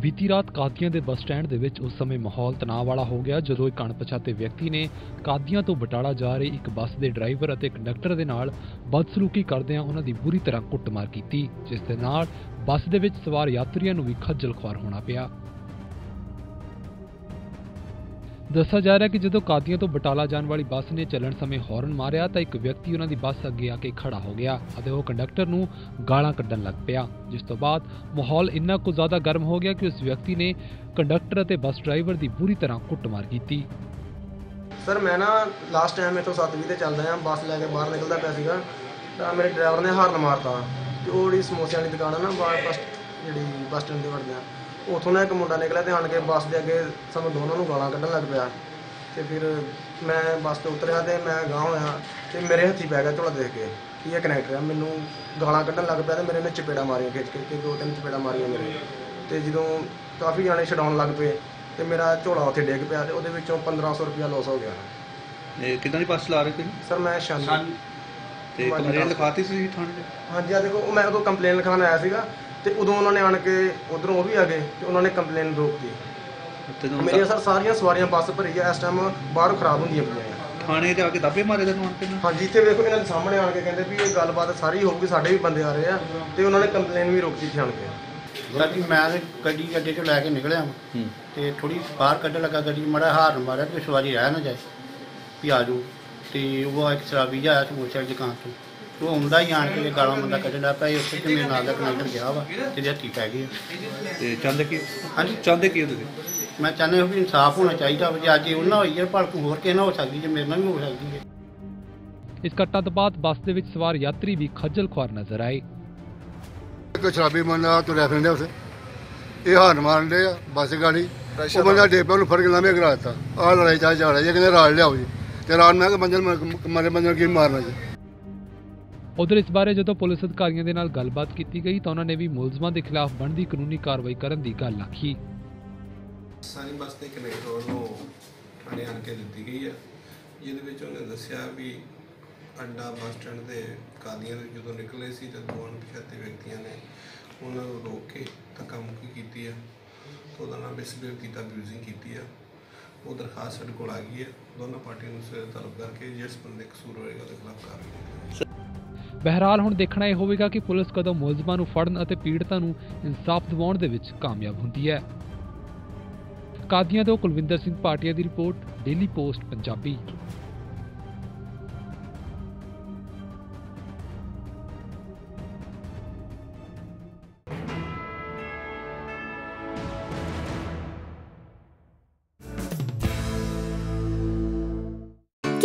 ਬੀਤੀ ਰਾਤ ਕਾਦੀਆਂ ਦੇ ਬੱਸ ਸਟੈਂਡ ਦੇ ਵਿੱਚ ਉਸ ਸਮੇਂ ਮਾਹੌਲ ਤਣਾਅ ਵਾਲਾ ਹੋ ਗਿਆ, ਜਦੋਂ ਇੱਕ ਅਣਪਛਾਤੇ ਵਿਅਕਤੀ ਨੇ ਕਾਦੀਆਂ ਤੋਂ ਬਟਾਲਾ ਜਾ ਰਹੀ ਇੱਕ ਬੱਸ ਦੇ ਡਰਾਈਵਰ ਅਤੇ ਕੰਡਕਟਰ ਦੇ ਨਾਲ ਬਦਸਲੂਕੀ ਕਰਦਿਆਂ ਉਹਨਾਂ ਦੀ ਬੁਰੀ ਤਰ੍ਹਾਂ ਕੁੱਟਮਾਰ ਕੀਤੀ, ਜਿਸ ਦੇ ਨਾਲ ਬੱਸ ਦੇ ਵਿੱਚ ਸਵਾਰ ਯਾਤਰੀਆਂ ਨੂੰ ਵੀ ਖੱਜਲ ਖੁਆਰ ਹੋਣਾ ਪਿਆ। ਦੱਸਿਆ ਜਾ ਰਿਹਾ ਕਿ ਜਦੋਂ ਕਾਦੀਆਂ ਤੋਂ ਬਟਾਲਾ ਜਾਣ ਵਾਲੀ ਬੱਸ ਨੇ ਚੱਲਣ ਸਮੇਂ ਹਾਰਨ ਮਾਰਿਆ ਤਾਂ ਇੱਕ ਵਿਅਕਤੀ ਉਹਨਾਂ ਦੀ ਬੱਸ ਅੱਗੇ ਆ ਕੇ ਖੜਾ ਹੋ ਗਿਆ ਅਤੇ ਉਹ ਕੰਡਕਟਰ ਨੂੰ ਗਾਲਾਂ ਕੱਢਣ ਲੱਗ ਪਿਆ, ਜਿਸ ਤੋਂ ਬਾਅਦ ਮਾਹੌਲ ਇੰਨਾ ਕੁ ਜ਼ਿਆਦਾ ਗਰਮ ਹੋ ਗਿਆ ਕਿ ਉਸ ਵਿਅਕਤੀ ਨੇ ਕੰਡਕਟਰ ਅਤੇ ਬੱਸ ਡਰਾਈਵਰ ਦੀ ਬੁਰੀ ਤਰ੍ਹਾਂ ਕੁੱਟਮਾਰ ਕੀਤੀ। ਸਰ, ਮੈਂ ਨਾ ਲਾਸਟ ਟਾਈਮ ਇੱਥੋਂ 7 ਤੇ ਚੱਲਦਾ ਆ ਬੱਸ ਲੈ ਕੇ ਬਾਹਰ ਨਿਕਲਦਾ ਪਿਆ ਸੀਗਾ, ਤਾਂ ਮੇਰੇ ਡਰਾਈਵਰ ਨੇ ਹਾਰਨ ਮਾਰਤਾ ਤੇ ਉਹ ਜਿਹੜੀ ਸਮੋਸਿਆਂ ਵਾਲੀ ਦੁਕਾਨ ਆ ਨਾ, ਬਾਹਰ ਜਿਹੜੀ ਬੱਸ ਸਟੈਂਡ ਦੇ ਵੜਦੇ ਆ ਉਥੋਂ ਨਾ ਇੱਕ ਮੁੰਡਾ ਨਿਕਲਿਆ ਤੇ ਆਣ ਕੇ ਬੱਸ ਦੇ ਅੱਗੇ ਸਾਨੂੰ ਦੋਨਾਂ ਨੂੰ ਗਾਲਾਂ ਕੱਢਣ ਲੱਗ ਪਿਆ। ਤੇ ਫਿਰ ਮੈਂ ਬੱਸ ਤੋਂ ਉਤਰਿਆ ਤੇ ਮੈਂ ਗਾਂਹ ਹੋਇਆ ਤੇ ਮੇਰੇ ਹੱਥੀ ਪੈ ਗਿਆ ਝੋਲਾ ਦੇਖ ਕੇ ਕੀ ਇਹ ਕਨੈਕਟਰ ਆ। ਮੈਨੂੰ ਗਾਲਾਂ ਕੱਢਣ ਲੱਗ ਪਿਆ ਤੇ ਮੇਰੇ ਨੇ ਚਪੇੜਾ ਮਾਰੀਆਂ ਖਿੱਚ ਕੇ ਤੇ ਦੋ ਤਿੰਨ ਚਪੇੜਾ ਮਾਰੀਆਂ ਮੇਰੇ। ਤੇ ਜਦੋਂ ਕਾਫੀ ਜਾਣੇ ਛਡਾਉਣ ਲੱਗ ਪਏ ਤੇ ਮੇਰਾ ਝੋਲਾ ਉੱਥੇ ਡਿੱਗ ਪਿਆ ਤੇ ਉਹਦੇ ਵਿੱਚੋਂ 1500 ਰੁਪਇਆ ਲਾਸ ਹੋ ਗਿਆ। ਇਹ ਕਿੱਦਾਂ ਦੀ ਬੱਸ ਚਲਾ ਰਹੇ ਸੀ ਸਰ ਮੈਂ ਸ਼ਾਨ ਤੇ ਕੰਪਲੇਂਟ ਲਿਖਾਤੀ ਸੀ ਥਾਣੇ? 'ਚ ਹਾਂਜੀ ਆ ਦੇਖੋ ਉਹ ਮੈਂ ਉਦੋਂ ਕੰਪਲੇਨ ਲਿਖਾਉਣ ਆਇਆ ਸੀਗਾ। ਤੇ ਉਦੋਂ ਉਹਨਾਂ ਨੇ ਆਣ ਕੇ ਉਧਰੋਂ ਉਹ ਵੀ ਆ ਗਏ ਤੇ ਉਹਨਾਂ ਨੇ ਕੰਪਲੇਨ ਰੋਕਤੀ ਤੇ ਤੁਹਾਨੂੰ ਮੇਰੀਆਂ ਸਰ ਸਾਰੀਆਂ ਸਵਾਰੀਆਂ ਬੱਸ ਭਰੀ ਆ ਇਸ ਟਾਈਮ ਬਾਹਰ ਖਰਾਬ ਹੁੰਦੀਆਂ ਪਈਆਂ ਆ। ਥਾਣੇ ਜਾ ਕੇ ਦੱਬੇ ਮਾਰੇ ਤੈਨੂੰ ਆਣ ਕੇ ਨਾ? ਹਾਂਜੀ ਇੱਥੇ ਵੇਖੋ ਇਹਨਾਂ ਦੇ ਸਾਹਮਣੇ ਆਣ ਕੇ ਕਹਿੰਦੇ ਵੀ ਇਹ ਗੱਲਬਾਤ ਸਾਰੀ ਹੋਊਗੀ ਸਾਡੇ ਵੀ ਬੰਦੇ ਆ ਰਹੇ ਆ ਤੇ ਉਹਨਾਂ ਨੇ ਕੰਪਲੇਨ ਵੀ ਰੋਕਤੀ ਇੱਥੇ ਆਣ ਕੇ। ਸਾਡੀ ਮੈਂ ਤੇ ਗੱਡੀ ਅੱਡੇ ਚੋਂ ਲੈ ਕੇ ਨਿਕਲਿਆ। ਵਾਂ ਹੂੰ। ਤੇ ਥੋੜੀ ਬਾਹਰ ਕੱਢਣ ਲੱਗਾ ਗੱਡੀ ਮੜਾ ਹਾਰਨ ਮਾਰਿਆ ਤੇ ਸਵਾਰੀ ਰਹਿ ਨਾ ਜਾਏ ਵੀ ਆ ਜਾਓ। ਤੇ ਉਹ ਇੱਕ ਸ਼ਰਾਬੀ ਜਿਹਾ ਆਇਆ ਸਮੋਸੇ ਵਾਲੀ ਦੁਕਾਨ ਤੋਂ ਤੇ। ਉਹ ਆਉਂਦਾ ਹੀ ਆਣ ਕੇ ਗਾਲਾਂ ਬੰਦਾ ਕੱਢਣ ਲੱਗ ਪਿਆ ਇਹ ਉੱਥੇ ਤੇ ਮੇਰੇ ਨਾਲ ਦਾ ਕਨੈਕਟਰ ਗਿਆ ਵਾ ਤੇ ਹੱਥੀ ਪੈ ਗਈ ਤੇ ਚਾਹੁੰਦੇ ਕੀ ਹਾਂਜੀ। ਚਾਹੁੰਦੇ ਕੀ ਤੁਸੀਂ? ਮੈਂ ਚਾਹੁੰਦਾ ਵੀ ਇਨਸਾਫ ਹੋਣਾ ਚਾਹੀਦਾ ਵਾ ਜੇ ਅੱਜ ਇਹ ਉਹਨਾਂ ਹੋਈ ਹੈ ਭਲਕ ਹੋਰ ਕਿਸੇ ਨਾਲ ਹੋ ਸਕਦੀ ਜੇ ਮੇਰੇ ਨਾਲ ਵੀ ਹੋ ਸਕਦੀ ਹੈ ਇਸ ਘਟਨਾ ਤੋਂ ਬਾਅਦ ਬੱਸ ਦੇ ਵਿੱਚ ਸਵਾਰ ਯਾਤਰੀ ਵੀ ਖੱਜਲ ਖੁਆਰ ਨਜ਼ਰ ਆਏ। ਇੱਕ ਸ਼ਰਾਬੀ ਬੰਦਾ ਤੁਰਿਆ ਫਿਰਦਾ ਉਸੇ ਇਹ ਹਾਰਨ ਮਾਰਨ ਦੇ ਆ ਬੱਸ ਗਾੜੀ। ਉਹ ਬੰਦਾ ਡੇਪਾ ਨੂੰ ਫੜ ਕੇ ਲਾਮੇ ਕਰਾ ਦਿੱਤਾ। ਆਹ ਲੜਾਈ ਚਾਹ ਜੀ ਕਹਿੰਦੇ ਰਾਜ ਲਿਆਓ ਜੀ। ਤੇ ਰਾਜ ਮੈਂ ਕਿ ਬੰਦੇ ਨੂੰ ਮਾਰੇ ਬੰਦੇ ਨੂੰ ਕੀ ਮਾਰਨਾ ਜੀ? ਉਧਰ ਇਸ ਬਾਰੇ ਜਦੋਂ ਪੁਲਿਸ ਅਧਿਕਾਰੀਆਂ ਦੇ ਨਾਲ ਗੱਲਬਾਤ ਕੀਤੀ ਗਈ ਤਾਂ ਉਹਨਾਂ ਨੇ ਵੀ ਮੁਲਜ਼ਮਾਂ ਦੇ ਖਿਲਾਫ ਬਣਦੀ ਕਾਨੂੰਨੀ ਕਾਰਵਾਈ ਕਰਨ ਦੀ ਗੱਲ ਆਖੀ। ਸਾਰੀ ਬੱਸ ਦੇ ਕਨੈਕਟਰ ਵੱਲੋਂ ਥਾਣੇ ਆਣ ਕੇ ਦਿੱਤੀ ਗਈ ਹੈ ਜਿਹਦੇ ਵਿੱਚ ਉਹਨੇ ਦੱਸਿਆ ਵੀ ਅੱਡਾ ਬੱਸ ਸਟੈਂਡ ਦੇ ਕਾਦੀਆਂ ਦੇ ਜਦੋਂ ਨਿਕਲੇ ਸੀ ਤੇ ਦੋ ਅਣਪਛਾਤੇ ਵਿਅਕਤੀਆਂ ਨੇ ਉਹਨਾਂ ਨੂੰ ਰੋਕ ਕੇ ਧੱਕਾ ਮੁੱਕੀ ਕੀਤੀ ਹੈ ਉਹਦਾ ਨਾਮ ਮਿਸਬੀਹੇਵ ਕੀਤਾ ਅਬਿਊਜ਼ਿੰਗ ਕੀਤੀ ਹੈ ਉਹ ਦਰਖਾਸਤ ਸਾਡੇ ਕੋਲ ਆ ਗਈ ਹੈ ਦੋਨਾਂ ਪਾਰਟੀਆਂ ਨੂੰ ਸਵੇਰੇ ਤਲਬ ਕਰਕੇ ਜਿਸ ਬੰਦੇ ਕਸੂਰ ਹੋਏਗਾ ਉਹਦੇ ਖਿਲਾਫ ਕਾਰਵਾਈ ਬਹਿਰਾਲ ਹੁਣ ਦੇਖਣਾ ਇਹ ਹੋਵੇਗਾ ਕਿ ਪੁਲਿਸ ਕਦੋਂ ਮੁਲਜ਼ਮਾਂ ਨੂੰ ਫੜਨ ਅਤੇ ਪੀੜਤਾਂ ਨੂੰ ਇਨਸਾਫ ਦਿਵਾਉਣ ਦੇ ਵਿੱਚ ਕਾਮਯਾਬ ਹੁੰਦੀ ਹੈ। ਕਾਦੀਆਂ ਤੋਂ ਕੁਲਵਿੰਦਰ ਸਿੰਘ ਪਾਟਿਆ ਦੀ ਰਿਪੋਰਟ, ਡੇਲੀ ਪੋਸਟ, ਪੰਜਾਬੀ।